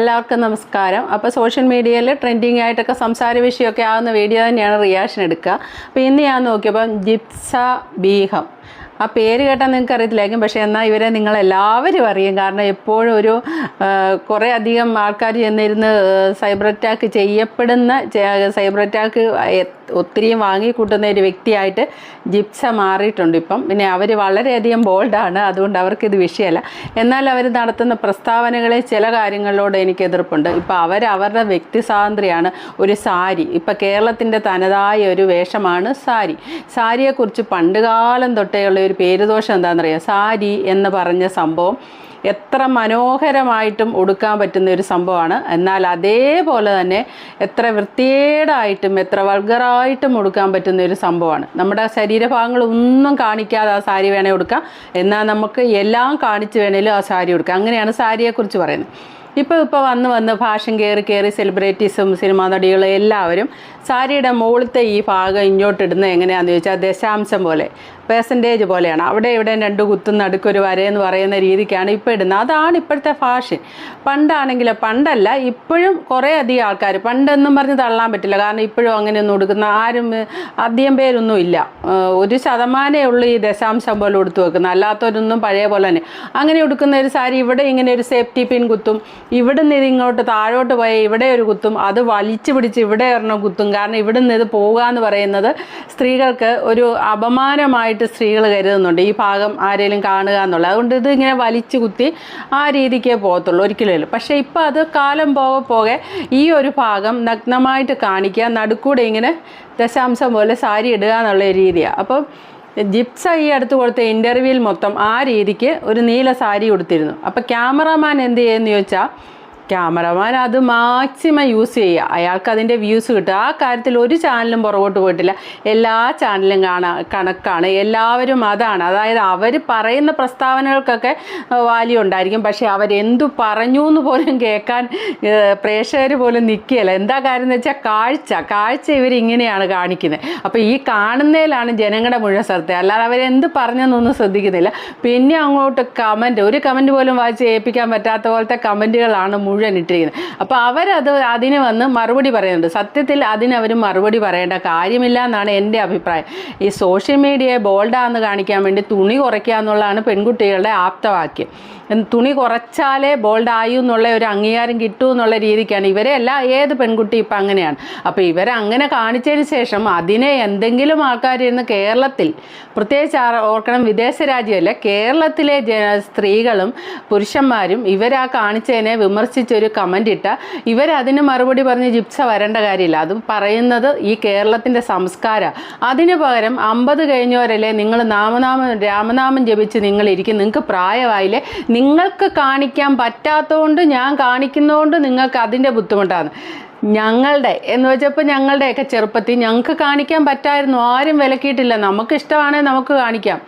എല്ലാവർക്കും നമസ്കാരം. അപ്പോൾ സോഷ്യൽ മീഡിയയിൽ ട്രെൻഡിങ് ആയിട്ടൊക്കെ സംസാര വിഷയമൊക്കെ ആവുന്ന വീഡിയോ തന്നെയാണ് റിയാക്ഷൻ എടുക്കുക. അപ്പോൾ ഇന്ന് ഞാൻ നോക്കിയപ്പം ജിപ്സ ബീഹം. ആ പേര് കേട്ടാൽ നിങ്ങൾക്ക് അറിയത്തില്ലായിരിക്കും. പക്ഷേ എന്നാൽ ഇവരെ നിങ്ങൾ എല്ലാവരും അറിയും. കാരണം എപ്പോഴും ഒരു കുറേ അധികം ആൾക്കാർ ചെന്നിരുന്ന് സൈബർ അറ്റാക്ക് ചെയ്യപ്പെടുന്ന സൈബർ അറ്റാക്ക് ഒത്തിരിയും വാങ്ങിക്കൂട്ടുന്ന ഒരു വ്യക്തിയായിട്ട് ജിപ്സ മാറിയിട്ടുണ്ട് ഇപ്പം. പിന്നെ അവർ വളരെയധികം ബോൾഡാണ് അതുകൊണ്ട് അവർക്കിത് വിഷയമല്ല. എന്നാൽ അവർ നടത്തുന്ന പ്രസ്താവനകളെ ചില കാര്യങ്ങളോട് എനിക്ക് എതിർപ്പുണ്ട്. ഇപ്പം അവർ അവരുടെ വ്യക്തി സ്വാതന്ത്ര്യമാണ് ഒരു സാരി. ഇപ്പം കേരളത്തിന്റെ തനതായ ഒരു വേഷമാണ് സാരി. സാരിയെക്കുറിച്ച് പണ്ടുകാലം തൊട്ടേയുള്ള ഒരു പേരുദോഷം എന്താണെന്നറിയാം? സാരി എന്ന് പറഞ്ഞ സംഭവം എത്ര മനോഹരമായിട്ടും ഉടുക്കാൻ പറ്റുന്ന ഒരു സംഭവമാണ്. എന്നാൽ അതേപോലെ തന്നെ എത്ര വൃത്തികേടായിട്ടും എത്ര വൾഗറായിട്ടും ഉടുക്കാൻ പറ്റുന്ന ഒരു സംഭവമാണ്. നമ്മുടെ ശരീരഭാഗങ്ങൾ ഒന്നും കാണിക്കാതെ ആ സാരി വേണേൽ ഉടുക്കാം. എന്നാൽ നമുക്ക് എല്ലാം കാണിച്ച് വേണേലും ആ സാരി ഉടുക്കാം. അങ്ങനെയാണ് സാരിയെക്കുറിച്ച് പറയുന്നത്. ഇപ്പോൾ ഇപ്പോൾ വന്ന് വന്ന് ഫാഷൻ കയറി കയറി സെലിബ്രിറ്റീസും സിനിമാ നടികളും എല്ലാവരും സാരിയുടെ മുകളിലത്തെ ഈ ഭാഗം ഇങ്ങോട്ട് ഇടുന്നത് എങ്ങനെയാണെന്ന് ചോദിച്ചാൽ ദശാംശം പോലെ പേഴ്സന്റേജ് പോലെയാണ്. അവിടെ ഇവിടെ രണ്ട് കുത്തും നടുക്കൊരു വരയെന്ന് പറയുന്ന രീതിക്കാണ് ഇപ്പോൾ ഇടുന്നത്. അതാണ് ഇപ്പോഴത്തെ ഫാഷൻ പണ്ടാണെങ്കിൽ പണ്ടല്ല ഇപ്പോഴും കുറേ അധികം ആൾക്കാർ പണ്ടെന്നും പറഞ്ഞ് തള്ളാൻ പറ്റില്ല. കാരണം ഇപ്പോഴും അങ്ങനെയൊന്നും ഉടുക്കുന്ന ആരും അധികം പേരൊന്നും ഇല്ല. ഒരു ശതമാനമേ ഉള്ളൂ ഈ ദശാംശം പോലെ ഉടുത്തു വെക്കുന്നത്. അല്ലാത്തവരൊന്നും പഴയ പോലെ തന്നെ. അങ്ങനെ ഉടുക്കുന്ന ഒരു സാരി ഇവിടെ ഇങ്ങനെ ഒരു സേഫ്റ്റി പിൻ കുത്തും. ഇവിടെ ഇത് ഇങ്ങോട്ട് താഴോട്ട് പോയാൽ ഇവിടെ ഒരു കുത്തും. അത് വലിച്ചു പിടിച്ച് ഇവിടെ ഒരെണ്ണം കുത്തും കാരണം ഇവിടുന്ന് ഇത് പോവുക എന്ന് പറയുന്നത് സ്ത്രീകൾക്ക് ഒരു അപമാനമായിട്ട് സ്ത്രീകൾ കരുതുന്നുണ്ട്. ഈ ഭാഗം ആരെങ്കിലും കാണുക എന്നുള്ളത്. അതുകൊണ്ട് ഇത് ഇങ്ങനെ വലിച്ചു കുത്തി ആ രീതിക്കേ പോകത്തുള്ളൂ ഒരിക്കലും. പക്ഷേ ഇപ്പോൾ അത് കാലം പോകെ പോകെ ഈ ഒരു ഭാഗം നഗ്നമായിട്ട് കാണിക്കുക നടുക്കൂടെ ഇങ്ങനെ ദശാംശം പോലെ സാരി ഇടുക എന്നുള്ള രീതിയാണ് അപ്പം ജിപ്സ ഈ അടുത്ത് കൊടുത്ത ഇന്റർവ്യൂവിൽ മൊത്തം ആ രീതിക്ക് ഒരു നീല സാരി കൊടുത്തിരുന്നു. അപ്പോൾ ക്യാമറമാൻ എന്ത് ചെയ്യുമെന്ന് ചോദിച്ചാൽ ക്യാമറമാൻ അത് മാക്സിമം യൂസ് ചെയ്യുക. അയാൾക്ക് അതിന്റെ വ്യൂസ് കിട്ടുക. ആ കാര്യത്തിൽ ഒരു ചാനലും പുറകോട്ട് പോയിട്ടില്ല. എല്ലാ ചാനലും കാണാ കണക്കാണ്. എല്ലാവരും അതാണ്. അതായത് അവർ പറയുന്ന പ്രസ്താവനകൾക്കൊക്കെ വാല്യൂ ഉണ്ടായിരിക്കും. പക്ഷേ അവരെന്തു പറഞ്ഞു എന്ന് പോലും കേൾക്കാൻ പ്രേക്ഷകർ പോലും നിൽക്കുകയില്ല. എന്താ കാര്യം എന്ന് വെച്ചാൽ കാഴ്ച. കാഴ്ച ഇവരിങ്ങനെയാണ് കാണിക്കുന്നത് അപ്പോൾ ഈ കാണുന്നതിലാണ് ജനങ്ങളുടെ മുഴുവൻ ശ്രദ്ധ. അല്ലാതെ അവരെന്ത് പറഞ്ഞെന്നൊന്നും ശ്രദ്ധിക്കുന്നില്ല. പിന്നെ അങ്ങോട്ട് കമന്റ് ഒരു കമന്റ് പോലും വായിച്ച് ഏൽപ്പിക്കാൻ പറ്റാത്ത പോലത്തെ കമന്റുകളാണ് മുഴുവൻ ഇട്ടിരിക്കുന്നത്. അപ്പോൾ അവരത് അതിനെ വന്ന് മറുപടി പറയുന്നുണ്ട്. സത്യത്തിൽ അതിനെ അവർ മറുപടി പറയേണ്ട കാര്യമില്ല എന്നാണ് എന്റെ അഭിപ്രായം. ഈ സോഷ്യൽ മീഡിയയെ ബോൾഡാന്ന് കാണിക്കാൻ വേണ്ടി തുണി കുറയ്ക്കുക എന്നുള്ളതാണ് പെൺകുട്ടികളുടെ ആപ്തവാക്യം. തുണി കുറച്ചാലേ ബോൾഡായു എന്നുള്ള ഒരു അംഗീകാരം കിട്ടൂ എന്നുള്ള രീതിക്കാണ്. ഇവരെ അല്ല ഏത് പെൺകുട്ടി ഇപ്പം അങ്ങനെയാണ്. അപ്പോൾ ഇവരെ അങ്ങനെ കാണിച്ചതിന് ശേഷം അതിനെ എന്തെങ്കിലും ആൾക്കാരിരുന്ന് കേരളത്തിൽ പ്രത്യേകിച്ച് ഓർക്കണം വിദേശ രാജ്യമല്ല കേരളത്തിലെ സ്ത്രീകളും പുരുഷന്മാരും ഇവരാ കാണിച്ചതിനെ വിമർശിച്ചൊരു കമന്റ് ഇട്ട. ഇവരതിന് മറുപടി പറഞ്ഞ് ജിപ്സ വരേണ്ട കാര്യമില്ല. അത് പറയുന്നത് ഈ കേരളത്തിന്റെ സംസ്കാരം. അതിന് പകരം അമ്പത് കഴിഞ്ഞവരല്ലേ നിങ്ങൾ നാമനാമം രാമനാമം ജപിച്ച് നിങ്ങൾ ഇരിക്കും. നിങ്ങൾക്ക് പ്രായമായില്ലേ? നിങ്ങൾക്ക് കാണിക്കാൻ പറ്റാത്തതുകൊണ്ട് ഞാൻ കാണിക്കുന്നതുകൊണ്ട് നിങ്ങൾക്ക് അതിന്റെ ബുദ്ധിമുട്ടാണ്. ഞങ്ങളുടെ എന്ന് വെച്ചപ്പോൾ ഞങ്ങളുടെയൊക്കെ ചെറുപ്പത്തിൽ ഞങ്ങൾക്ക് കാണിക്കാൻ പറ്റായിരുന്നു. ആരും വിലക്കിയിട്ടില്ല. നമുക്ക് ഇഷ്ടമാണെങ്കിൽ നമുക്ക് കാണിക്കാം.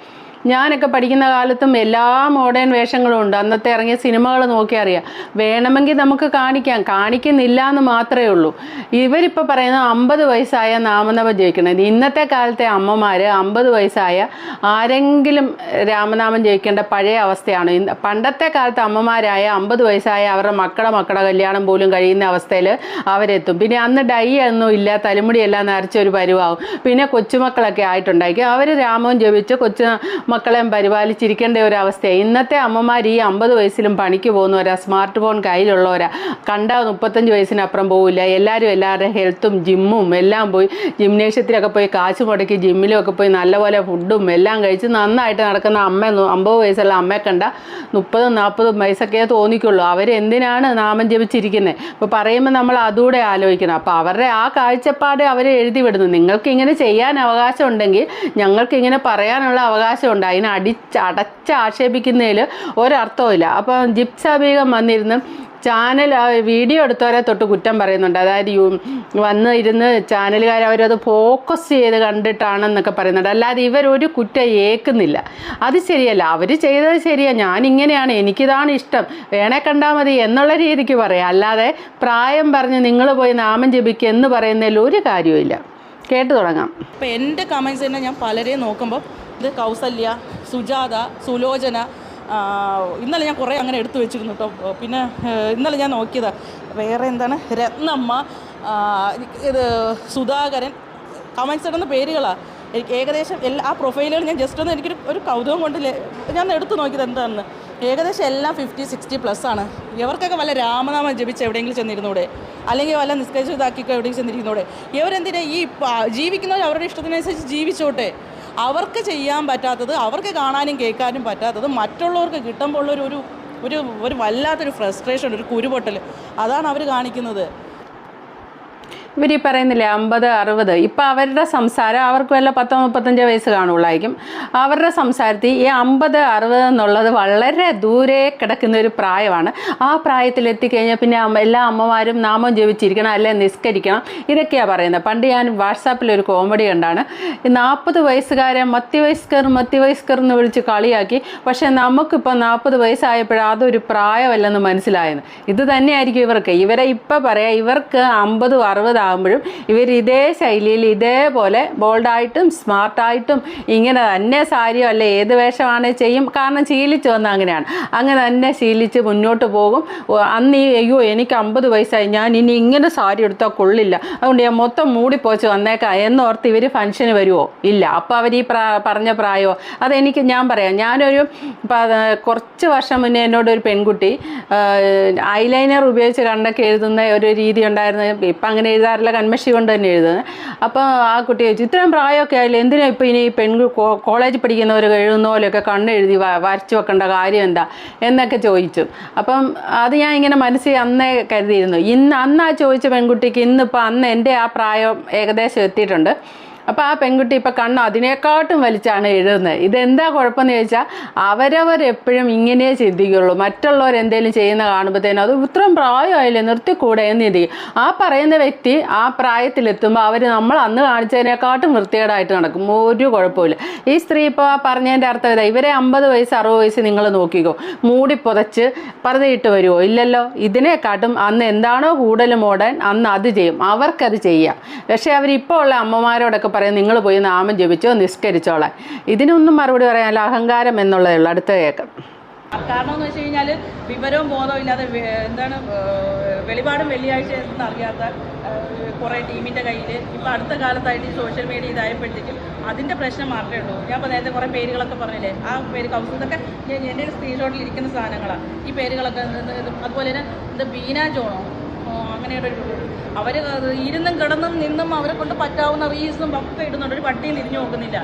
ഞാനൊക്കെ പഠിക്കുന്ന കാലത്തും എല്ലാ മോഡേൺ വേഷങ്ങളും ഉണ്ട്. അന്നത്തെ ഇറങ്ങിയ സിനിമകൾ നോക്കി അറിയാം. വേണമെങ്കിൽ നമുക്ക് കാണിക്കാം. കാണിക്കുന്നില്ല എന്ന് മാത്രമേ ഉള്ളൂ. ഇവരിപ്പോൾ പറയുന്നത് അമ്പത് വയസ്സായ നാമനാമം ജയിക്കണം ഇന്നത്തെ കാലത്തെ അമ്മമാർ അമ്പത് വയസ്സായ ആരെങ്കിലും രാമനാമം ജയിക്കേണ്ട പഴയ അവസ്ഥയാണ്. പണ്ടത്തെ കാലത്ത് അമ്മമാരായ അമ്പത് വയസ്സായ അവരുടെ മക്കളെ മക്കളെ കല്യാണം പോലും കഴിയുന്ന അവസ്ഥയിൽ അവരെത്തും. പിന്നെ അന്ന് ഡൈ ഒന്നും ഇല്ല തലമുടി എല്ലാം നരച്ച ഒരു പരുവാകും പിന്നെ കൊച്ചുമക്കളൊക്കെ ആയിട്ടുണ്ടായിരിക്കും. അവർ രാമവും ജപിച്ച് കൊച്ചു മക്കളെയും പരിപാലിച്ചിരിക്കേണ്ട ഒരു അവസ്ഥയാണ് ഇന്നത്തെ അമ്മമാർ ഈ അമ്പത് വയസ്സിലും പണിക്ക് പോകുന്നവരാ സ്മാർട്ട് ഫോൺ കയ്യിലുള്ളവരാ. കണ്ട മുപ്പത്തഞ്ച് വയസ്സിനപ്പുറം പോവില്ല. എല്ലാവരും എല്ലാവരുടെ ഹെൽത്തും ജിമ്മും എല്ലാം പോയി ജിംനേഷ്യത്തിലൊക്കെ പോയി കാശ് മുടക്കി ജിമ്മിലും ഒക്കെ പോയി നല്ലപോലെ ഫുഡും എല്ലാം കഴിച്ച് നന്നായിട്ട് നടക്കുന്ന അമ്മ അമ്പത് വയസ്സുള്ള അമ്മയെ കണ്ട മുപ്പതും നാൽപ്പതും വയസ്സൊക്കെ തോന്നിക്കുള്ളൂ. അവരെന്തിനാണ് നാമം ജപിച്ചിരിക്കുന്നത് അപ്പോൾ പറയുമ്പോൾ നമ്മൾ അതുകൂടെ ആലോചിക്കണം. അപ്പോൾ അവരുടെ ആ കാഴ്ചപ്പാട് അവർ എഴുതി വിടുന്നു നിങ്ങൾക്ക് ഇങ്ങനെ ചെയ്യാൻ അവകാശം ഉണ്ടെങ്കിൽ ഞങ്ങൾക്ക് ഇങ്ങനെ പറയാനുള്ള അവകാശമുണ്ട് അതിനെ അടിച്ച് അടച്ച് ആക്ഷേപിക്കുന്നതിൽ ഒരർത്ഥവുമില്ല. അപ്പം ജിപ്സ് ബീഗം വന്നിരുന്ന് ചാനൽ വീഡിയോ എടുത്തവരെ തൊട്ട് കുറ്റം പറയുന്നുണ്ട്. അതായത് യു വന്ന് ഇരുന്ന് ചാനലുകാർ അവരത് ഫോക്കസ് ചെയ്ത് കണ്ടിട്ടാണെന്നൊക്കെ പറയുന്നുണ്ട്. അല്ലാതെ ഇവരൊരു കുറ്റം ഏക്കുന്നില്ല അത് ശരിയല്ല. അവർ ചെയ്തത് ശരിയാണ് ഞാനിങ്ങനെയാണ്. എനിക്കിതാണ് ഇഷ്ടം. വേണേ കണ്ടാൽ മതി എന്നുള്ള രീതിക്ക് പറയാം. അല്ലാതെ പ്രായം പറഞ്ഞ് നിങ്ങൾ പോയി നാമം ജപിക്കുക എന്ന് പറയുന്നതിൽ ഒരു കാര്യവുമില്ല. കേട്ടു തുടങ്ങാം. അപ്പോൾ എന്റെ കമൻസ് തന്നെ ഞാൻ പലരെയും നോക്കുമ്പോൾ ഇത് കൗസല്യ സുജാത സുലോചന ഇന്നലെ ഞാൻ കുറേ അങ്ങനെ എടുത്തു വെച്ചിരുന്നു കേട്ടോ. പിന്നെ ഇന്നലെ ഞാൻ നോക്കിയത്. വേറെ എന്താണ്? രത്നമ്മ ഇത് സുധാകരൻ കമൻസ് ഇടുന്ന പേരുകളാണ് എനിക്ക് ഏകദേശം എല്ലാ ആ പ്രൊഫൈലുകൾ ഞാൻ ജസ്റ്റ് ഒന്ന് എനിക്കൊരു ഒരു കൗതുകം കൊണ്ട് ഞാൻ എടുത്തു നോക്കിയത് എന്താണെന്ന് ഏകദേശം എല്ലാം ഫിഫ്റ്റി സിക്സ്റ്റി പ്ലസ് ആണ്. ഇവർക്കൊക്കെ വല്ല രാമനാമം ജപിച്ച് എവിടെയെങ്കിലും ചെന്നിരുന്നൂടെ? അല്ലെങ്കിൽ വല്ല നിസ്കരിച്ച് ഇതാക്കിക്കോ എവിടെയെങ്കിലും ചെന്നിരിക്കുന്നൂടെ ഇവരെന്തിനാ ഈ ജീവിക്കുന്നവർ അവരുടെ ഇഷ്ടത്തിനനുസരിച്ച് ജീവിച്ചോട്ടെ? അവർക്ക് ചെയ്യാൻ പറ്റാത്തത് അവർക്ക് കാണാനും കേൾക്കാനും പറ്റാത്തത് മറ്റുള്ളവർക്ക് കിട്ടുമ്പോൾ ഒരു ഒരു ഒരു ഒരു വല്ലാത്തൊരു ഫ്രസ്ട്രേഷൻ ഒരു കുരുപൊട്ടൽ അതാണ് അവർ കാണിക്കുന്നത്. ഇവർ ഈ പറയുന്നില്ലേ അമ്പത് അറുപത്? ഇപ്പം അവരുടെ സംസാരം അവർക്ക് വല്ല പത്തോ മുപ്പത്തഞ്ചോ വയസ്സ് കാണുള്ളായിരിക്കും. അവരുടെ സംസാരത്തിൽ ഈ അമ്പത് അറുപത് എന്നുള്ളത് വളരെ ദൂരെ കിടക്കുന്ന ഒരു പ്രായമാണ്. ആ പ്രായത്തിൽ എത്തിക്കഴിഞ്ഞാൽ പിന്നെ എല്ലാ അമ്മമാരും നാമം ജപിച്ചിരിക്കണം അല്ലെ നിസ്കരിക്കണം. ഇതൊക്കെയാണ് പറയുന്നത്. പണ്ട് ഞാൻ വാട്സാപ്പിൽ ഒരു കോമഡി കണ്ടാണ്. നാൽപ്പത് വയസ്സുകാരെ മധ്യവയസ്കർ മധ്യവയസ്കർ എന്ന് വിളിച്ച് കളിയാക്കി. പക്ഷേ നമുക്കിപ്പോൾ നാൽപ്പത് വയസ്സായപ്പോഴാണ് അതൊരു പ്രായമല്ലെന്ന് മനസ്സിലായെന്ന് ഇത് തന്നെയായിരിക്കും ഇവർക്ക്. ഇവരെ ഇപ്പം പറയാം ഇവർക്ക് അമ്പതും അറുപതാകുമ്പോഴും ഇവർ ഇതേ ശൈലിയിൽ ഇതേപോലെ ബോൾഡായിട്ടും സ്മാർട്ടായിട്ടും ഇങ്ങനെ തന്നെ സാരിയോ അല്ലെ ഏത് വേഷമാണ് ചെയ്യും? കാരണം ശീലിച്ചു വന്ന അങ്ങനെയാണ്. അങ്ങനെ തന്നെ ശീലിച്ച് മുന്നോട്ട് പോകും. അന്ന് ഈ അയ്യോ എനിക്ക് അമ്പത് വയസ്സായി. ഞാൻ ഇനി ഇങ്ങനെ സാരി എടുത്താൽ കൊള്ളില്ല. അതുകൊണ്ട് ഞാൻ മൊത്തം മൂടിപ്പോച്ച് വന്നേക്കാം. എന്നോർത്ത് ഇവർ ഫംഗ്ഷന് വരുമോ ഇല്ല. അപ്പോൾ അവർ ഈ പറഞ്ഞ പ്രായമോ? അതെനിക്ക് ഞാൻ പറയാം. ഞാനൊരു കുറച്ച് വർഷം മുന്നേ എന്നോട് ഒരു പെൺകുട്ടി ഐലൈനർ ഉപയോഗിച്ച് കണ്ടൊക്കെ എഴുതുന്ന ഒരു രീതി ഉണ്ടായിരുന്നു. ഇപ്പം അങ്ങനെ എഴുതാറില്ല കൺമഷി കൊണ്ട് തന്നെ എഴുതുന്നത്. അപ്പോൾ ആ കുട്ടി ചോദിച്ചു ഇത്രയും പ്രായമൊക്കെ ആയാലും എന്തിനാ ഇപ്പോൾ ഇനി പെൺ കോളേജ് പഠിക്കുന്നവർ എഴുതുന്ന പോലെയൊക്കെ കണ്ണെഴുതി വരച്ചു വെക്കേണ്ട കാര്യം എന്താ? എന്നൊക്കെ ചോദിച്ചു. അപ്പം അത് ഞാൻ ഇങ്ങനെ മനസ്സിൽ അന്നേ കരുതിയിരുന്നു. ഇന്ന് അന്ന് ആ ചോദിച്ച പെൺകുട്ടിക്ക് ഇന്നിപ്പോൾ അന്ന് എന്റെ ആ പ്രായം ഏകദേശം എത്തിയിട്ടുണ്ട്. അപ്പോൾ ആ പെൺകുട്ടി ഇപ്പോൾ കണ്ണ് അതിനേക്കാട്ടും വലിച്ചാണ് എഴുതുന്നത്. ഇതെന്താ കുഴപ്പമെന്ന് ചോദിച്ചാൽ അവരവരെപ്പോഴും ഇങ്ങനെ ചിന്തിക്കുള്ളൂ. മറ്റുള്ളവർ എന്തെങ്കിലും ചെയ്യുന്ന കാണുമ്പോഴത്തേനും അത് ഇത്രയും പ്രായമായില്ലേ നിർത്തിക്കൂടെ എന്ന് ചിന്തിക്കും. ആ പറയുന്ന വ്യക്തി ആ പ്രായത്തിലെത്തുമ്പോൾ അവർ നമ്മൾ അന്ന് കാണിച്ചതിനെക്കാട്ടും വൃത്തികേടായിട്ട് നടക്കും. ഒരു കുഴപ്പമില്ല ഈ സ്ത്രീ ഇപ്പോൾ പറഞ്ഞതിന്റെ അർത്ഥം ഇതാ ഇവരെ അമ്പത് വയസ്സ് അറുപത് വയസ്സ് നിങ്ങൾ നോക്കിക്കോ. മൂടി പുതച്ച് പറഞ്ഞിട്ട് വരുമോ ഇല്ലല്ലോ. ഇതിനെക്കാട്ടും അന്ന് എന്താണോ കൂടുതൽ മോഡേൺ അന്ന് അത് ചെയ്യും. അവർക്കത് ചെയ്യാം. പക്ഷേ അവരിപ്പോൾ ഉള്ള അമ്മമാരോടൊക്കെ പറയും നിങ്ങൾ പോയി നാമം ജപിച്ചോ നിസ്കരിച്ചോളാൻ. ഇതിനൊന്നും മറുപടി പറയാനില്ല അഹങ്കാരം എന്നുള്ളതേ അടുത്ത കേൾക്കാം കാരണം എന്ന് വെച്ച് കഴിഞ്ഞാൽ വിവരവും ബോധവും ഇല്ലാതെ എന്താണ് വെളിപാടും വെള്ളിയാഴ്ച എന്ന് അറിയാത്ത കുറേ ടീമിന്റെ കയ്യിൽ ഇപ്പോൾ അടുത്ത കാലത്തായിട്ട് ഈ സോഷ്യൽ മീഡിയ ഇതായപ്പോഴത്തേക്കും അതിന്റെ പ്രശ്നം മാത്രമേ ഉള്ളൂ. ഞാൻ ഇപ്പോൾ നേരത്തെ കുറേ പേരുകളൊക്കെ പറഞ്ഞില്ലേ ആ പേര് ഇതൊക്കെ ഞാൻ- എന്റെ സ്ക്രീൻഷോട്ടിൽ ഇരിക്കുന്ന സാധനങ്ങളാണ് ഈ പേരുകളൊക്കെ അതുപോലെ തന്നെ ഇത് ബീന ജോണോ? അങ്ങനെയുള്ള അവർ ഇരുന്നും കിടന്നും നിന്നും അവരെ കൊണ്ട് പറ്റാവുന്ന റീൽസും ഒക്കെ ഇടുന്നുണ്ട്. ഒരു പട്ടിയും തിരിഞ്ഞു നോക്കുന്നില്ല.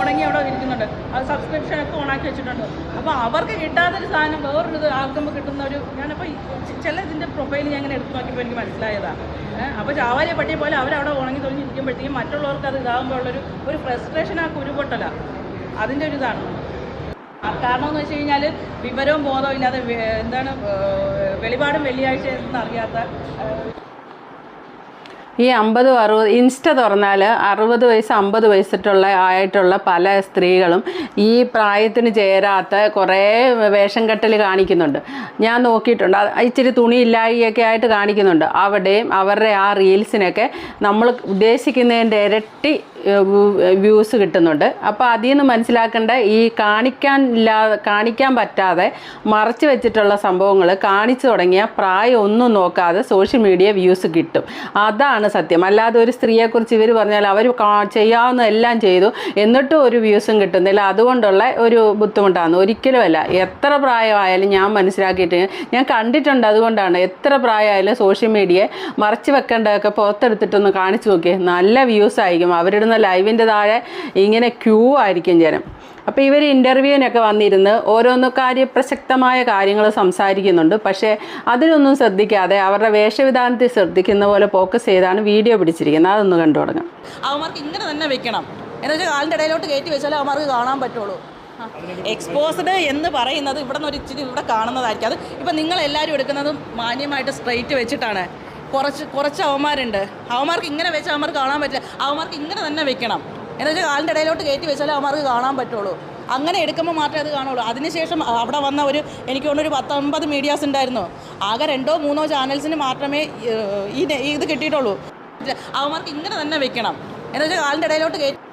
ഉണങ്ങി അവിടെ ഇരിക്കുന്നുണ്ട്. അത് സബ്സ്ക്രിപ്ഷൻ ഒക്കെ ഓണാക്കി വെച്ചിട്ടുണ്ട്. അപ്പോൾ അവർക്ക് കിട്ടാത്തൊരു സാധനം വേറൊരു ഇത് കിട്ടുന്ന ഒരു ഞാനപ്പോൾ ചില ഇതിന്റെ പ്രൊഫൈൽ ഞാൻ ഇങ്ങനെ എടുത്തു നോക്കിയപ്പോൾ എനിക്ക് മനസ്സിലായതാണ് അപ്പോൾ ചാവാലിയ പട്ടിയെ പോലെ അവരവിടെ ഉണങ്ങി തൊഴിഞ്ഞിരിക്കുമ്പോഴത്തേക്കും മറ്റുള്ളവർക്ക് അത് ഇതാകുമ്പോൾ ഉള്ളൊരു ഒരു ഫ്രസ്ട്രേഷൻ ആ കുരുപൊട്ടല. അതിന്റെ ഒരു ഇതാണ്. കാരണം എന്ന് വെച്ച് കഴിഞ്ഞാൽ വിവരവും ബോധവും ഇല്ലാതെ എന്താണ് വെളിപാടും വെള്ളിയാഴ്ച എന്ന് അറിയാത്ത ഈ അമ്പതും അറുപത് ഇൻസ്റ്റ തുറന്നാൽ അറുപത് വയസ്സ് അമ്പത് വയസ്സിട്ടുള്ള ആയിട്ടുള്ള പല സ്ത്രീകളും ഈ പ്രായത്തിന് ചേരാത്ത കുറേ വേഷം കെട്ടൽ കാണിക്കുന്നുണ്ട്. ഞാൻ നോക്കിയിട്ടുണ്ട്. ഇച്ചിരി തുണിയില്ലാഴിയൊക്കെ ആയിട്ട് കാണിക്കുന്നുണ്ട്. അവിടെയും അവരുടെ ആ റീൽസിനൊക്കെ നമ്മൾ ഉദ്ദേശിക്കുന്നതിന്റെ ഇരട്ടി വ്യൂസ് കിട്ടുന്നുണ്ട്. അപ്പോൾ അതിൽ നിന്ന് മനസ്സിലാക്കേണ്ട ഈ കാണിക്കാൻ ഇല്ലാതെ കാണിക്കാൻ പറ്റാതെ മറച്ചു വെച്ചിട്ടുള്ള സംഭവങ്ങൾ കാണിച്ചു തുടങ്ങിയ പ്രായം ഒന്നും നോക്കാതെ സോഷ്യൽ മീഡിയ വ്യൂസ് കിട്ടും. അതാണ് സത്യം. അല്ലാതെ ഒരു സ്ത്രീയെക്കുറിച്ച് ഇവർ പറഞ്ഞാൽ അവർ ചെയ്യാവുന്ന എല്ലാം ചെയ്തു. എന്നിട്ടും ഒരു വ്യൂസും കിട്ടുന്നില്ല. അതുകൊണ്ടുള്ള ഒരു ബുദ്ധിമുട്ടാണ്. ഒരിക്കലുമല്ല എത്ര പ്രായമായാലും ഞാൻ മനസ്സിലാക്കിയിട്ട് ഞാൻ കണ്ടിട്ടുണ്ട് അതുകൊണ്ടാണ് എത്ര പ്രായമായാലും സോഷ്യൽ മീഡിയയെ മറച്ചു വെക്കേണ്ടതൊക്കെ പുറത്തെടുത്തിട്ടൊന്ന് കാണിച്ചു നോക്കിയേ. നല്ല വ്യൂസ് ആയിരിക്കും. അവരിടുന്ന ലൈവിന്റെ താഴെ ഇങ്ങനെ ക്യൂ ആയിരിക്കും ജനം. അപ്പോൾ ഇവർ ഇന്റർവ്യൂവിനൊക്കെ വന്നിരുന്ന് ഓരോന്ന് കാര്യപ്രസക്തമായ കാര്യങ്ങൾ സംസാരിക്കുന്നുണ്ട്. പക്ഷേ അതിനൊന്നും ശ്രദ്ധിക്കാതെ അവരുടെ വേഷവിധാനത്തിൽ ശ്രദ്ധിക്കുന്ന പോലെ ഫോക്കസ് ചെയ്താണ് വീഡിയോ പിടിച്ചിരിക്കുന്നത്. അതൊന്ന് കണ്ടു തുടങ്ങാം. അവന്മാർക്ക് ഇങ്ങനെ തന്നെ വെക്കണം. എന്നുവെച്ചാൽ കാലിന്റെ ഇടയിലോട്ട് കയറ്റി വെച്ചാലേ അവന്മാർക്ക് കാണാൻ പറ്റുള്ളൂ. എക്സ്പോസ്ഡ് എന്ന് പറയുന്നത് ഇവിടെ നിന്ന് ഒരു ഇച്ചിരി ഇവിടെ കാണുന്നതായിരിക്കും. അത് ഇപ്പം നിങ്ങൾ എല്ലാവരും എടുക്കുന്നത് മാന്യമായിട്ട് സ്ട്രെയിറ്റ് വെച്ചിട്ടാണ്. കുറച്ച് കുറച്ച് അവന്മാരുണ്ട്. അവന്മാർക്ക് ഇങ്ങനെ വെച്ചാൽ അവന്മാർക്ക് കാണാൻ പറ്റില്ല. അവന്മാർക്ക് ഇങ്ങനെ തന്നെ വെക്കണം. എന്ന് വെച്ചാൽ കാലിന്റെ ഇടയിലോട്ട് കയറ്റി വെച്ചാലേ അവന്മാർക്ക് കാണാൻ പറ്റുള്ളൂ. അങ്ങനെ എടുക്കുമ്പോൾ മാത്രമേ അത് കാണുള്ളൂ. അതിനുശേഷം അവിടെ വന്ന ഒരു എനിക്ക് തോന്നുന്നു ഒരു പത്തൊമ്പത് മീഡിയാസ് ഉണ്ടായിരുന്നു. ആകെ രണ്ടോ മൂന്നോ ചാനൽസിന് മാത്രമേ ഈ ഇത് കിട്ടിയിട്ടുള്ളൂ. അവന്മാർക്ക് ഇങ്ങനെ തന്നെ വെക്കണം. എന്ന് വെച്ചാൽ കാലിന്റെ ഇടയിലോട്ട് കയറ്റി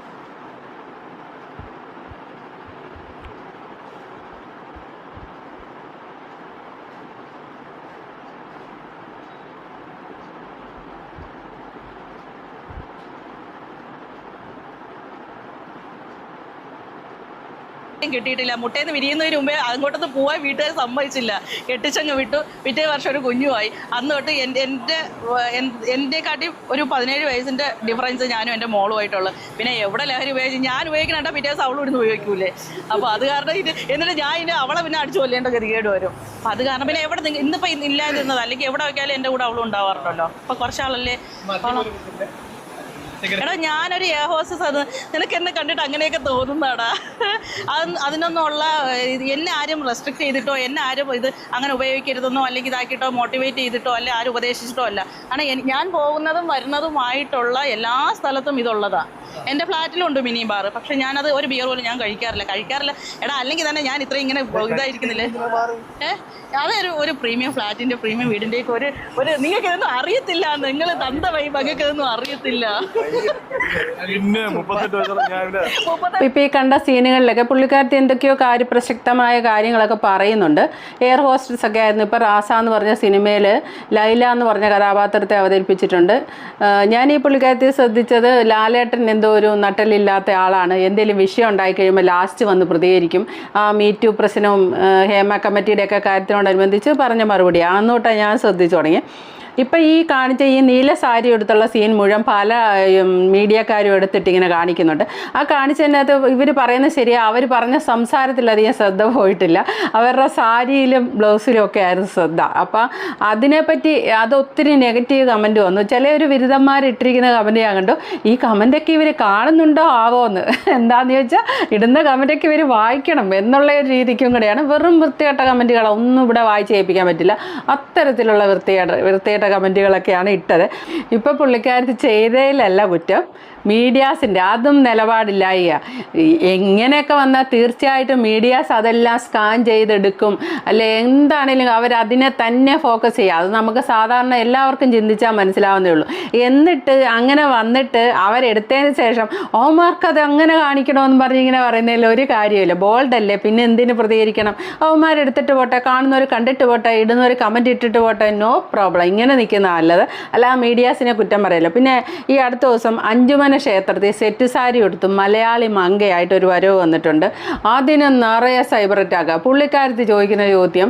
കിട്ടിയിട്ടില്ല. മുട്ടയിൽ നിന്ന് വിരിയുന്നതിന് മുമ്പേ അങ്ങോട്ടൊന്നും പോവാൻ വീട്ടുകാർ സമ്മതിച്ചില്ല. കെട്ടിച്ചങ്ങ് വിട്ടു. പിറ്റേ വർഷം ഒരു കുഞ്ഞുമായി. അന്ന് തൊട്ട് എന്റെ എന്റെ കാട്ടി ഒരു പതിനേഴ് വയസ്സിന്റെ ഡിഫറൻസ് ഞാനും എന്റെ മോളുമായിട്ടുള്ളത് പിന്നെ എവിടെ ലഹരി ഉപയോഗിച്ച് ഞാൻ ഉപയോഗിക്കണ പിറ്റേ ദിവസം അവളും ഇവിടുന്ന് ഉപയോഗിക്കൂലേ. അപ്പോൾ അത് കാരണം ഇത് എന്നിട്ട് ഞാൻ ഇനി അവളെ പിന്നെ അടിച്ചു കൊല്ലേണ്ട ഗതികേട് വരും. അപ്പം അത് കാരണം പിന്നെ എവിടെ ഇന്നിപ്പോൾ ഇല്ലാതിരുന്നത് അല്ലെങ്കിൽ എവിടെ വയ്ക്കാലും എന്റെ കൂടെ അവളും ഉണ്ടാവാറുണ്ടല്ലോ. അപ്പോൾ കുറച്ചാളല്ലേ? എടാ ഞാനൊരു എയർ ഹോസ്റ്റസ് ആണ്. നിനക്ക് എന്നെ കണ്ടിട്ട് അങ്ങനെയൊക്കെ തോന്നുന്നതാടാ അത് അതിനൊന്നുള്ള എന്നെ ആരും റെസ്ട്രിക്ട് ചെയ്തിട്ടോ എന്നെ ആരും ഇത് അങ്ങനെ ഉപയോഗിക്കരുതെന്നോ അല്ലെങ്കിൽ ഇതാക്കിയിട്ടോ മോട്ടിവേറ്റ് ചെയ്തിട്ടോ അല്ലെ ആരും ഉപദേശിച്ചിട്ടോ അല്ല. കാരണം ഞാൻ പോകുന്നതും വരുന്നതുമായിട്ടുള്ള എല്ലാ സ്ഥലത്തും ഇതുള്ളതാ. എന്റെ ഫ്ലാറ്റിലുണ്ട് മിനി ബാർ പക്ഷെ ഞാനത് ഒരു ബിയർ പോലും ഞാൻ കഴിക്കാറില്ല. കഴിക്കാറില്ല. എടാ അല്ലെങ്കിൽ തന്നെ ഞാൻ ഇത്രയും ഇങ്ങനെ ഇതായിരിക്കുന്നില്ലേ? ഏഹ് അതൊരു ഒരു പ്രീമിയം ഫ്ലാറ്റിന്റെ പ്രീമിയം വീടിന്റെ ഒക്കെ ഒരു ഒരു നിങ്ങൾക്ക് ഇതൊന്നും അറിയത്തില്ല. നിങ്ങൾ തന്ത വൈ മകൾക്ക് ഇതൊന്നും അറിയത്തില്ല. ഇപ്പൊ ഈ കണ്ട സീനുകളിലൊക്കെ പുള്ളിക്കാരത്തി എന്തൊക്കെയോ കാര്യപ്രസക്തമായ കാര്യങ്ങളൊക്കെ പറയുന്നുണ്ട്. എയർ ഹോസ്റ്റസ് ഒക്കെ ആയിരുന്നു. ഇപ്പൊ റാസ എന്ന് പറഞ്ഞ സിനിമയിൽ ലൈല എന്ന് പറഞ്ഞ കഥാപാത്രത്തെ അവതരിപ്പിച്ചിട്ടുണ്ട്. ഞാൻ ഈ പുള്ളിക്കാരത്തെ ശ്രദ്ധിച്ചത് ലാലേട്ടൻ എന്തോ ഒരു നട്ടലില്ലാത്ത ആളാണ്. എന്തെങ്കിലും വിഷയം ഉണ്ടായി കഴിയുമ്പോൾ ലാസ്റ്റ് വന്ന് പ്രതികരിക്കും. ആ മീറ്റു പ്രശ്നവും ഹേമ കമ്മിറ്റിയുടെയൊക്കെ കാര്യത്തിനോടനുബന്ധിച്ച് പറഞ്ഞ മറുപടി അന്നോട്ടാണ് ഞാൻ ശ്രദ്ധിച്ചു തുടങ്ങി ഇപ്പം ഈ കാണിച്ച ഈ നീല സാരി എടുത്തുള്ള സീൻ മുഴുവൻ പല മീഡിയക്കാരും എടുത്തിട്ട് ഇങ്ങനെ കാണിക്കുന്നുണ്ട്. ആ കാണിച്ചതിനകത്ത് ഇവർ പറയുന്നത് ശരിയാ അവർ പറഞ്ഞ സംസാരത്തിലധികം ശ്രദ്ധ പോയിട്ടില്ല. അവരുടെ സാരിയിലും ബ്ലൗസിലും ഒക്കെ ആയിരുന്നു ശ്രദ്ധ. അപ്പം അതിനെപ്പറ്റി അത് ഒത്തിരി നെഗറ്റീവ് കമന്റ് വന്നു. ഒരു ബിരുദന്മാർ ഇട്ടിരിക്കുന്ന കമന്റ് ഞാൻ കണ്ടു. ഈ കമന്റൊക്കെ ഇവർ കാണുന്നുണ്ടോ ആവോ എന്ന് എന്താണെന്ന് ചോദിച്ചാൽ ഇടുന്ന കമന്റൊക്കെ ഇവർ വായിക്കണം എന്നുള്ള ഒരു രീതിക്കും കൂടെയാണ്. വെറും വൃത്തികെട്ട കമന്റുകൾ ഒന്നും ഇവിടെ വായിച്ച് ഏൽപ്പിക്കാൻ പറ്റില്ല. അത്തരത്തിലുള്ള വൃത്തികേട്ട വൃത്തികെട്ട കമന്റുകളൊക്കെയാണ് ഇട്ടത്. ഇപ്പോൾ പുള്ളിക്കാരത്തി ചെയ്തതിലല്ല കുറ്റം. മീഡിയാസിന്റെ അതും നിലപാടില്ലായ എങ്ങനെയൊക്കെ വന്നാൽ തീർച്ചയായിട്ടും മീഡിയാസ് അതെല്ലാം സ്കാൻ ചെയ്തെടുക്കും. അല്ലെ എന്താണെങ്കിലും അവർ അതിനെ തന്നെ ഫോക്കസ് ചെയ്യുക. അത് നമുക്ക് സാധാരണ എല്ലാവർക്കും ചിന്തിച്ചാൽ മനസ്സിലാവുന്നേ ഉള്ളൂ. എന്നിട്ട് അങ്ങനെ വന്നിട്ട് അവരെടുത്തതിന് ശേഷം ഓമാർക്ക് അത് അങ്ങനെ കാണിക്കണമെന്ന് പറഞ്ഞ് ഇങ്ങനെ പറയുന്നതിൽ ഒരു കാര്യമില്ല ബോൾഡ് അല്ലേ? പിന്നെ എന്തിന് പ്രതികരിക്കണം? അവന്മാരെടുത്തിട്ട് പോട്ടെ കാണുന്നവർ കണ്ടിട്ട് പോട്ടെ ഇടുന്നവർ കമന്റ് ഇട്ടിട്ട് പോട്ടെ നോ പ്രോബ്ലം ഇങ്ങനെ നിൽക്കുന്ന നല്ലത്. അല്ല മീഡിയാസിനെ കുറ്റം പറയല്ലോ. പിന്നെ ഈ അടുത്ത ദിവസം അഞ്ചുമന ക്ഷേത്രത്തിൽ സെറ്റ് സാരി എടുത്ത് മലയാളി മങ്കയായിട്ട് ഒരു വരവ് വന്നിട്ടുണ്ട്. അതിന് നിറയെ സൈബർ അറ്റാക്ക്. പുള്ളിക്കാരത്ത് ചോദിക്കുന്ന ചോദ്യം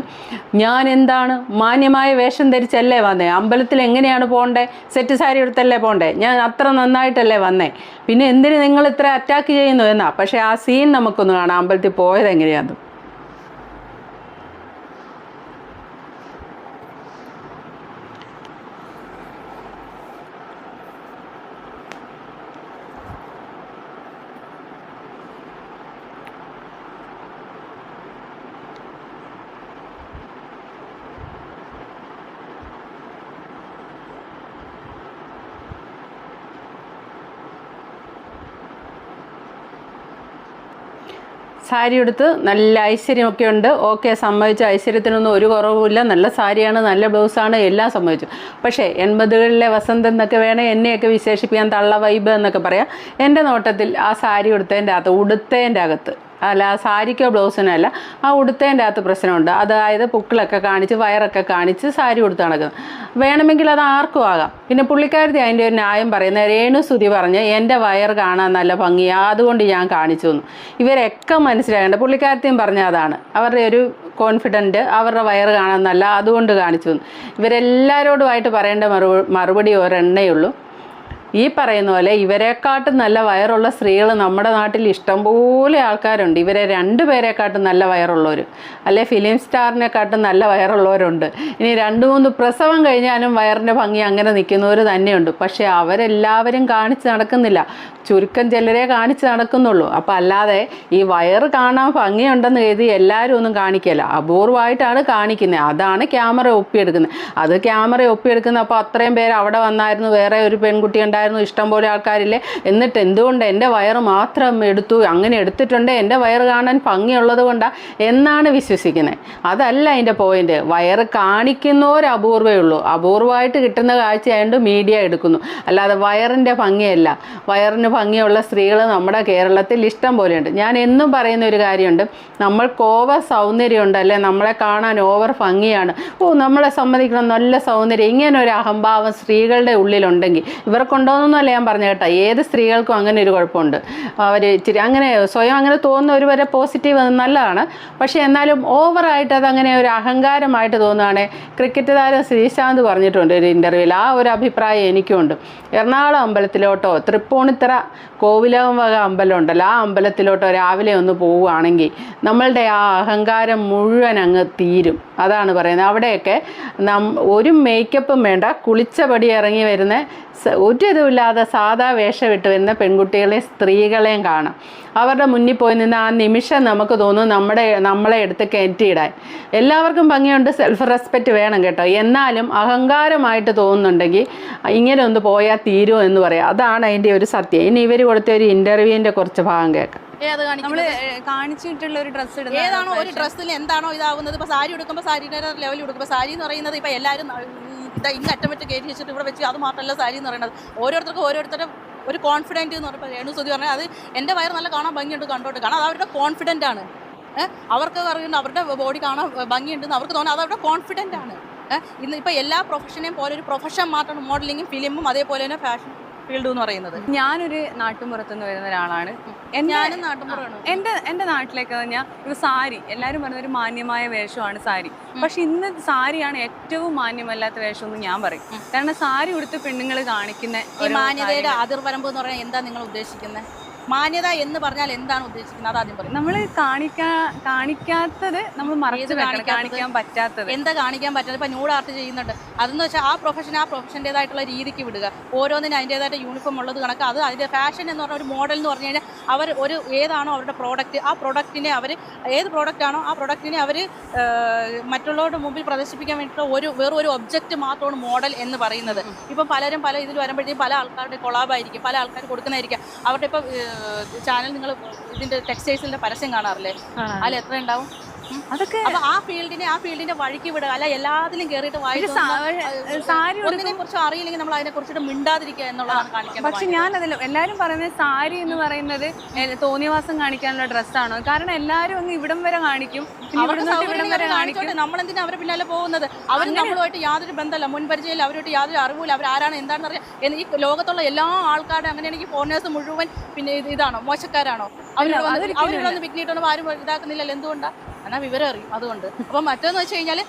ഞാൻ എന്താണ്? മാന്യമായ വേഷം ധരിച്ചല്ലേ വന്നേ? അമ്പലത്തിൽ എങ്ങനെയാണ് പോകണ്ടേ സെറ്റ് സാരി എടുത്തല്ലേ പോകണ്ടേ ഞാൻ അത്ര നന്നായിട്ടല്ലേ വന്നേ? പിന്നെ എന്തിന് നിങ്ങൾ ഇത്ര അറ്റാക്ക് ചെയ്യുന്നു? എന്നാ. പക്ഷേ ആ സീൻ നമുക്കൊന്ന് കാണാം. അമ്പലത്തിൽ പോയത് എങ്ങനെയാണെന്ന് സാരി എടുത്ത് നല്ല ഐശ്വര്യമൊക്കെ ഉണ്ട്. ഓക്കെ സമ്മതിച്ചു. ഐശ്വര്യത്തിനൊന്നും ഒരു കുറവുമില്ല. നല്ല സാരിയാണ് നല്ല ബ്ലൗസാണ് എല്ലാം സമ്മതിച്ചു. പക്ഷേ എൺപതുകളിലെ വസന്തം എന്നൊക്കെ വേണേൽ എന്നെയൊക്കെ വിശേഷിപ്പിക്കാൻ തള്ള വൈബ് എന്നൊക്കെ പറയാം. എന്റെ നോട്ടത്തിൽ ആ സാരി ഉടുത്തതിന്റെ അകത്ത് ഉടുത്തതിന്റെ അകത്ത് അല്ല സാരിക്കോ ബ്ലൗസിനോ അല്ല ആ ഉടുത്തതിന്റെ അകത്ത് പ്രശ്നമുണ്ട്. അതായത് പുക്കിളൊക്കെ കാണിച്ച് വയറൊക്കെ കാണിച്ച് സാരി ഉടുത്ത് നടക്കുന്നത്. വേണമെങ്കിൽ അത് ആർക്കും ആകാം. പിന്നെ പുള്ളിക്കാരത്തി അതിന്റെ ഒരു ന്യായം പറയുന്ന രേണു സ്തുതി പറഞ്ഞ് എന്റെ വയർ കാണാൻ നല്ല ഭംഗിയാ അതുകൊണ്ട് ഞാൻ കാണിച്ചു തന്നു. ഇവരൊക്കെ മനസ്സിലാകേണ്ട പുള്ളിക്കാരത്തിയും പറഞ്ഞ അതാണ്. അവരുടെ ഒരു കോൺഫിഡന്റ് അവരുടെ വയർ കാണാൻ നല്ല അതുകൊണ്ട് കാണിച്ചു തന്നു. ഇവരെല്ലാവരോടുമായിട്ട് പറയേണ്ട മറുപടി ഒരെണ്ണേ ഉള്ളൂ. ഈ പറയുന്ന പോലെ ഇവരെക്കാട്ടും നല്ല വയറുള്ള സ്ത്രീകൾ നമ്മുടെ നാട്ടിൽ ഇഷ്ടംപോലെ ആൾക്കാരുണ്ട്. ഇവരെ രണ്ടുപേരെക്കാട്ടും നല്ല വയറുള്ളവർ. അല്ലെ ഫിലിം സ്റ്റാറിനെക്കാട്ടും നല്ല വയറുള്ളവരുണ്ട്. ഇനി രണ്ട് മൂന്ന് പ്രസവം കഴിഞ്ഞാലും വയറിന്റെ ഭംഗി അങ്ങനെ നിൽക്കുന്നവർ തന്നെയുണ്ട്. പക്ഷേ അവരെല്ലാവരും കാണിച്ച് നടക്കുന്നില്ല. ചുരുക്കം ചിലരെ കാണിച്ച് നടക്കുന്നുള്ളൂ. അപ്പോൾ അല്ലാതെ ഈ വയറ് കാണാൻ ഭംഗിയുണ്ടെന്ന് കരുതി എല്ലാവരും ഒന്നും കാണിക്കില്ല. അപൂർവമായിട്ടാണ് കാണിക്കുന്നത്. അതാണ് ക്യാമറ ഒപ്പിയെടുക്കുന്നത്. അത് ക്യാമറ ഒപ്പിയെടുക്കുന്ന അപ്പോൾ അത്രയും പേര് അവിടെ വന്നായിരുന്നു. വേറെ ഒരു പെൺകുട്ടി ഉണ്ടായിരുന്നു. ഇഷ്ടം പോലെ ആൾക്കാരില്ലേ? എന്നിട്ട് എന്തുകൊണ്ട് എന്റെ വയറ് മാത്രം എടുത്തു? അങ്ങനെ എടുത്തിട്ടുണ്ട് എന്റെ വയറ് കാണാൻ ഭംഗിയുള്ളത് കൊണ്ടാണ് എന്നാണ് വിശ്വസിക്കുന്നത്. അതല്ല അതിന്റെ പോയിന്റ് വയറ് കാണിക്കുന്നവർ അപൂർവേ ഉള്ളൂ. അപൂർവമായിട്ട് കിട്ടുന്ന കാഴ്ചയായതുകൊണ്ട് മീഡിയ എടുക്കുന്നു. അല്ലാതെ വയറിന്റെ ഭംഗിയല്ല. വയറിന് ഭംഗിയുള്ള സ്ത്രീകൾ നമ്മുടെ കേരളത്തിൽ ഇഷ്ടം പോലെയുണ്ട്. ഞാൻ എന്നും പറയുന്ന ഒരു കാര്യമുണ്ട്. നമ്മൾക്ക് ഓവർ സൗന്ദര്യമുണ്ട് അല്ലെ നമ്മളെ കാണാൻ ഓവർ ഭംഗിയാണ്. ഓ നമ്മളെ സമ്മതിക്കണം നല്ല സൗന്ദര്യം. ഇങ്ങനെ ഒരു അഹംഭാവം സ്ത്രീകളുടെ ഉള്ളിലുണ്ടെങ്കിൽ ഇവർക്കുണ്ടോ ഉണ്ടോയെന്നല്ല ഞാൻ പറഞ്ഞ കേട്ടോ. ഏത് സ്ത്രീകൾക്കും അങ്ങനെ ഒരു കുഴപ്പമുണ്ട്. അവർ ഇച്ചിരി അങ്ങനെ സ്വയം അങ്ങനെ തോന്നുന്ന ഒരു വരെ പോസിറ്റീവ് നല്ലതാണ്. പക്ഷേ എന്നാലും ഓവറായിട്ട് അതങ്ങനെ ഒരു അഹങ്കാരമായിട്ട് തോന്നുകയാണ്. ക്രിക്കറ്റ് താരം ശ്രീശാന്ത് പറഞ്ഞിട്ടുണ്ട് ഒരു ഇന്റർവ്യൂവിൽ ആ ഒരു അഭിപ്രായം എനിക്കുണ്ട്. എറണാകുളം അമ്പലത്തിലോട്ടോ തൃപ്പൂണിത്തറ കോവിലകം വക അമ്പലം ഉണ്ടല്ലോ ആ അമ്പലത്തിലോട്ടോ രാവിലെ ഒന്ന് പോവുകയാണെങ്കിൽ നമ്മളുടെ ആ അഹങ്കാരം മുഴുവൻ അങ്ങ് തീരും. അതാണ് പറയുന്നത്. അവിടെയൊക്കെ നം ഒരു മേക്കപ്പും വേണ്ട. കുളിച്ചപടി ഇറങ്ങി വരുന്ന ഒരു ഇതുമില്ലാതെ സാധാ വേഷമിട്ട് വരുന്ന പെൺകുട്ടികളെയും സ്ത്രീകളെയും കാണാം. അവരുടെ മുന്നിൽ പോയി നിന്ന് ആ നിമിഷം നമുക്ക് തോന്നും നമ്മുടെ നമ്മളെ എടുത്ത് കയറ്റിയിടാൻ. എല്ലാവർക്കും ഭംഗിയുണ്ട് സെൽഫ് റെസ്പെക്റ്റ് വേണം കേട്ടോ. എന്നാലും അഹങ്കാരമായിട്ട് തോന്നുന്നുണ്ടെങ്കിൽ ഇങ്ങനെ ഒന്ന് പോയാൽ തീരുമോ എന്ന് പറയാം. അതാണ് അതിന്റെ ഒരു സത്യം. ഇനി ഇവർ കൊടുത്ത ഒരു ഇന്റർവ്യൂവിന്റെ കുറച്ച് ഭാഗം കേൾക്കാം. കാണിച്ചിട്ടുള്ള ഒരു ഡ്രസ്സ് ഏതാണോ ഒരു ഡ്രസ്സിൽ എന്താണോ ഇതാവുന്നത്? ഇപ്പൊ സാരി ഉടുക്കുമ്പോൾ സാരിയുടെ ലെവലിൽ ഉടുക്കുമ്പോൾ സാരി എന്ന് പറയുന്നത് ഇപ്പൊ എല്ലാവരും ഇതാ ഇങ്ങ് അറ്റമറ്റ് കയറ്റി വെച്ചിട്ട് ഇവിടെ വെച്ച് അത് മാത്രമല്ല സാരി എന്ന് പറയുന്നത്. ഓരോരുത്തർക്കും ഓരോരുത്തരുടെ ഒരു കോൺഫിഡന്റ് എന്ന് പറയുമ്പോൾ രേണു സുതി പറഞ്ഞാൽ അത് എന്റെ വയറ് നല്ല കാണാൻ ഭംഗിയുണ്ട് കണ്ടോട്ട് കാണാം അത് അവരുടെ കോൺഫിഡന്റ് ആണ്. അവർക്ക് പറയുന്നത് അവരുടെ ബോഡി കാണാൻ ഭംഗിയുണ്ടെന്ന് അവർക്ക് തോന്നുന്നത് അത് അവരുടെ കോൺഫിഡന്റ് ആണ്. ഇന്ന് ഇപ്പോൾ എല്ലാ പ്രൊഫഷനെയും പോലെ ഒരു പ്രൊഫഷൻ മാത്രമാണ്. മോഡലിങ്ങും ഫിലിമും അതേപോലെ തന്നെ ഫാഷൻ ഫീൽഡ് എന്ന് പറയുന്നത്. ഞാനൊരു നാട്ടുമ്പുറത്തുനിന്ന് വരുന്ന ഒരാളാണ്. എന്റെ- ഞാനും നാട്ടുമ്പുറമാണ്. എന്റെ എന്റെ നാട്ടിലേക്ക് പറഞ്ഞാൽ ഒരു സാരി എല്ലാവരും പറയുന്ന ഒരു മാന്യമായ വേഷമാണ് സാരി. പക്ഷെ ഇന്ന് സാരിയാണ് ഏറ്റവും മാന്യമല്ലാത്ത വേഷം എന്ന് ഞാൻ പറയും. കാരണം സാരി ഉടുത്ത് പെണ്ണുങ്ങൾ കാണിക്കുന്ന ഈ മാന്യതയുടെ ആതിർവരമ്പ് എന്ന് പറഞ്ഞാൽ എന്താ നിങ്ങൾ ഉദ്ദേശിക്കുന്നത് മാന്യത എന്ന് പറഞ്ഞാൽ എന്താണ് ഉദ്ദേശിക്കുന്നത്? അത് ആദ്യം പറയും നമ്മൾ കാണിക്കാ കാണിക്കാത്തത് നമ്മൾ മറച്ചു വെക്കണം. കാണിക്കാൻ പറ്റാത്തത്. എന്താ കാണിക്കാൻ പറ്റാത്തത്? ഇപ്പൊ ന്യൂഡ് ആർട്ട് ചെയ്യുന്നുണ്ട്. അതെന്ന് വെച്ചാൽ ആ പ്രൊഫഷൻ ആ പ്രൊഫഷന്റെതായിട്ടുള്ള രീതിക്ക് വിടുക. ഓരോന്നിനും അതിന്റെതായിട്ട് യൂണിഫോം ഉള്ളത് കണക്ക്. അത് അതിന്റെ ഫാഷൻ എന്ന് പറഞ്ഞ ഒരു മോഡൽ എന്ന് പറഞ്ഞു കഴിഞ്ഞാൽ അവർ ഒരു ഏതാണോ അവരുടെ പ്രോഡക്റ്റ് ആ പ്രോഡക്റ്റിനെ അവർ ഏത് പ്രോഡക്റ്റ് ആണോ ആ പ്രോഡക്റ്റിനെ അവർ മറ്റുള്ളവരുടെ മുമ്പിൽ പ്രദർശിപ്പിക്കാൻ വേണ്ടിയിട്ട് ഒരു വേറൊരു ഒരു ഒബ്ജക്റ്റ് മാത്രമാണ് മോഡൽ എന്ന് പറയുന്നത്. ഇപ്പം പലരും പല ഇതിൽ വരുമ്പോഴത്തേക്കും പല ആൾക്കാരുടെ കൊളാബായിരിക്കും പല ആൾക്കാർ കൊടുക്കുന്നതായിരിക്കും. അവരുടെ ഇപ്പം ചാനൽ നിങ്ങൾ ഇതിന്റെ ടെക്സ്റ്റൈൽസിന്റെ പരസ്യം കാണാറില്ലേ അതിൽ എത്ര ഉണ്ടാവും. അതൊക്കെ ആ ഫീൽഡിനെ ആ ഫീൽഡിന്റെ വഴിക്ക് വിടുക അല്ല എല്ലാത്തിലും കയറിയിട്ട് സാരി ഒന്നിനെ കുറിച്ച് അറിയില്ലെങ്കിൽ നമ്മൾ അതിനെ കുറിച്ചിട്ട് മിണ്ടാതിരിക്കുക എന്നുള്ളതാണ് കാണിക്കുന്നത് പക്ഷെ ഞാൻ അതിൽ എല്ലാരും പറയുന്നത് സാരി എന്ന് പറയുന്നത് തോന്നിയവാസം കാണിക്കാനുള്ള ഡ്രസ്സാണ്. കാരണം എല്ലാരും ഒന്ന് ഇവിടം വരെ കാണിക്കും. കാണിച്ചോട്ടെ നമ്മളെന്തിനാ അവരെ പിന്നാലെ പോകുന്നത്? അവർ നമ്മളുമായിട്ട് യാതൊരു ബന്ധമല്ല. മുൻപരിചയമില്ല. അവരുമായിട്ട് യാതൊരു അറിവില്ല അവർ ആരാണ് എന്താണെന്ന് അറിയാം. ഈ ലോകത്തുള്ള എല്ലാ ആൾക്കാരും അങ്ങനെയാണെങ്കിൽ ഫോറിനേഴ്സ് മുഴുവൻ പിന്നെ ഇതാണോ? മോശക്കാരാണോ? അവരോട് അവരോടൊന്ന് പിന്നിട്ടൊന്നും ആരും ഇതാക്കുന്നില്ലല്ലോ. എന്തുകൊണ്ടാണ് എന്നാൽ വിവരം അറിയും അതുകൊണ്ട്. അപ്പം മറ്റേന്ന് വെച്ച് കഴിഞ്ഞാൽ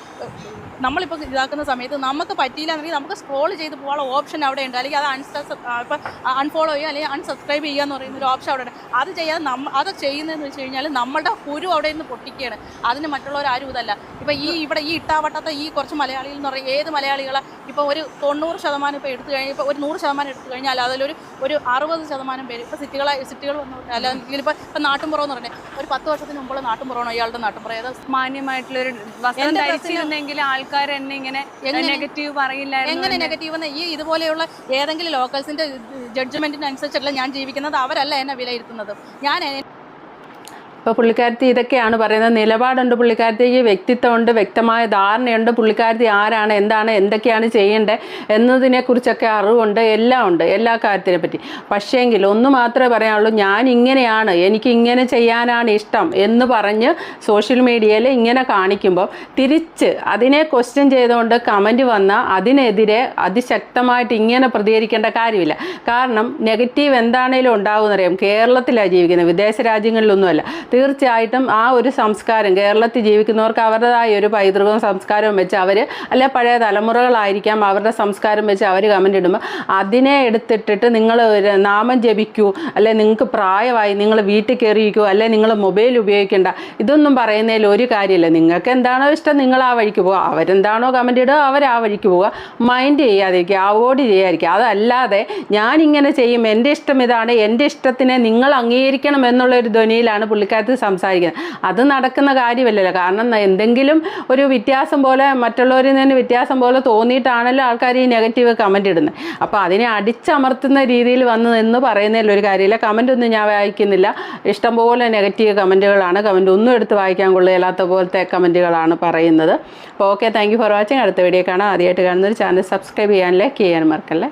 നമ്മളിപ്പോൾ ഇതാക്കുന്ന സമയത്ത് നമുക്ക് പറ്റിയില്ല എന്നുണ്ടെങ്കിൽ നമുക്ക് സ്ക്രോൾ ചെയ്ത് പോകാനുള്ള ഓപ്ഷൻ അവിടെ ഉണ്ട്. അല്ലെങ്കിൽ അത് അൺസബ് ഇപ്പം അൺഫോളോ ചെയ്യുക അല്ലെങ്കിൽ അൺസബ്സ്ക്രൈബ് ചെയ്യുക എന്ന് പറയുന്ന ഒരു ഓപ്ഷൻ അവിടെ ഉണ്ട്. അത് ചെയ്യാതെ നമ്മ അത് ചെയ്യുന്നതെന്ന് വെച്ച് കഴിഞ്ഞാൽ നമ്മുടെ കുരു അവിടെ നിന്ന് പൊട്ടിക്കുകയാണ്. അതിന് മറ്റുള്ളവർ ആരും ഇതല്ല. ഇപ്പം ഈ ഇവിടെ ഈ ഇട്ടാവട്ടത്തെ ഈ കുറച്ച് മലയാളികൾ എന്ന് പറയുന്നത് ഏത് മലയാളികളെ ഇപ്പോൾ ഒരു തൊണ്ണൂറ് ശതമാനം ഇപ്പോൾ എടുത്തു കഴിഞ്ഞാൽ ഇപ്പോൾ ഒരു നൂറ് ശതമാനം എടുത്തു കഴിഞ്ഞാൽ അതിലൊരു ഒരു അറുപത് ശതമാനം പേര് ഇപ്പോൾ സിറ്റികളെ സിറ്റികൾ വന്നു അല്ലെങ്കിൽ ഇപ്പോൾ ഇപ്പം നാട്ടുംപുറം എന്ന് പറഞ്ഞാൽ ഒരു പത്ത് വർഷത്തിന് മുമ്പുള്ള നാട്ടുംപുറമാണോ ഇയാളുടെ നാട്ടുംപുറം ഏതാ? മാന്യമായിട്ടുള്ള ഒരു വസ്ത്രം എന്റെ ധരിച്ചിരുന്നെങ്കിൽ ആൾക്കാർ എന്നെ ഇങ്ങനെ? നെഗറ്റീവ് പറയില്ലായിരുന്നു എങ്ങനെ നെഗറ്റീവ് എന്ന് ഈ ഇതുപോലെയുള്ള ഏതെങ്കിലും ലോക്കൽസിന്റെ ജഡ്ജ്മെന്റിനനുസരിച്ചല്ല ഞാൻ ജീവിക്കുന്നത്. അവരല്ല എന്നെ വിലയിരുത്തുന്നത്. ഞാൻ ഇപ്പോൾ പുള്ളിക്കാരത്തി ഇതൊക്കെയാണ് പറയുന്നത്. നിലപാടുണ്ട് പുള്ളിക്കാരത്തിക്ക് വ്യക്തിത്വമുണ്ട് വ്യക്തമായ ധാരണയുണ്ട്. പുള്ളിക്കാരത്തി ആരാണ് എന്താണ് എന്തൊക്കെയാണ് ചെയ്യേണ്ടത് എന്നതിനെക്കുറിച്ചൊക്കെ അറിവുണ്ട് എല്ലാം ഉണ്ട് എല്ലാ കാര്യത്തിനെ പറ്റി പക്ഷേങ്കിൽ ഒന്ന് മാത്രമേ പറയാനുള്ളൂ ഞാൻ ഇങ്ങനെയാണ് എനിക്ക് ഇങ്ങനെ ചെയ്യാനാണ് ഇഷ്ടം എന്ന് പറഞ്ഞ് സോഷ്യൽ മീഡിയയിൽ ഇങ്ങനെ കാണിക്കുമ്പോൾ തിരിച്ച് അതിനെ ക്വസ്റ്റ്യൻ ചെയ്തുകൊണ്ട് കമന്റ് വന്ന അതിനെതിരെ അതിശക്തമായിട്ട് ഇങ്ങനെ പ്രതികരിക്കേണ്ട കാര്യമില്ല. കാരണം നെഗറ്റീവ് എന്താണേലും ഉണ്ടാകുമെന്നറിയാം കേരളത്തിലാണ് ജീവിക്കുന്നത് വിദേശ രാജ്യങ്ങളിലൊന്നുമല്ല. തീർച്ചയായിട്ടും ആ ഒരു സംസ്കാരം കേരളത്തിൽ ജീവിക്കുന്നവർക്ക് അവരുടേതായ ഒരു പൈതൃകവും സംസ്കാരവും വെച്ച് അവർ അല്ലെ പഴയ തലമുറകളായിരിക്കാം അവരുടെ സംസ്കാരം വെച്ച് അവർ കമന്റ് ഇടുമ്പോൾ അതിനെ എടുത്തിട്ടിട്ട് നിങ്ങൾ നാമം ജപിക്കൂ അല്ലെ നിങ്ങൾക്ക് പ്രായമായി നിങ്ങൾ വീട്ടിൽ കയറിയിരിക്കൂ അല്ലെ നിങ്ങൾ മൊബൈൽ ഉപയോഗിക്കേണ്ട ഇതൊന്നും പറയുന്നതിൽ ഒരു കാര്യമില്ല. നിങ്ങൾക്ക് എന്താണോ ഇഷ്ടം നിങ്ങൾ ആ വഴിക്ക് പോകുക അവരെന്താണോ കമന്റ് ഇടുക അവർ ആ വഴിക്ക് പോവുക. മൈൻഡ് ചെയ്യാതിരിക്കുക അവോയ്ഡ് ചെയ്യാതിരിക്കുക. അതല്ലാതെ ഞാനിങ്ങനെ ചെയ്യും എന്റെ ഇഷ്ടം ഇതാണ് എന്റെ ഇഷ്ടത്തിനെ നിങ്ങൾ അംഗീകരിക്കണം എന്നുള്ള ഒരു ധ്വനിയിലാണ് പുള്ളിക്കാരത്ത് സംസാരിക്കുന്നത്. അത് നടക്കുന്ന കാര്യമല്ലല്ലോ. കാരണം എന്തെങ്കിലും ഒരു വ്യത്യാസം പോലെ മറ്റുള്ളവരിൽ നിന്ന് വ്യത്യാസം പോലെ തോന്നിയിട്ടാണല്ലോ ആൾക്കാർ ഈ നെഗറ്റീവ് കമന്റ് ഇടുന്നത്. അപ്പോൾ അതിനെ അടിച്ചമർത്തുന്ന രീതിയിൽ വന്ന് എന്ന് പറയുന്നതിൽ ഒരു കാര്യമില്ല. കമന്റ് ഒന്നും ഞാൻ വായിക്കുന്നില്ല. ഇഷ്ടംപോലെ നെഗറ്റീവ് കമന്റുകളാണ് കമന്റ് ഒന്നും എടുത്ത് വായിക്കാൻ കൊള്ളുകയില്ലാത്ത പോലത്തെ കമന്റുകളാണ് പറയുന്നത്. അപ്പോൾ ഓക്കെ താങ്ക് ഫോർ വാച്ചിങ് അടുത്ത വീഡിയോ കാണാം. ആദ്യമായിട്ട് കാണുന്നൊരു ചാനൽ സബ്സ്ക്രൈബ് ചെയ്യാൻ ലൈക്ക് ചെയ്യാൻ മറക്കല്ലേ?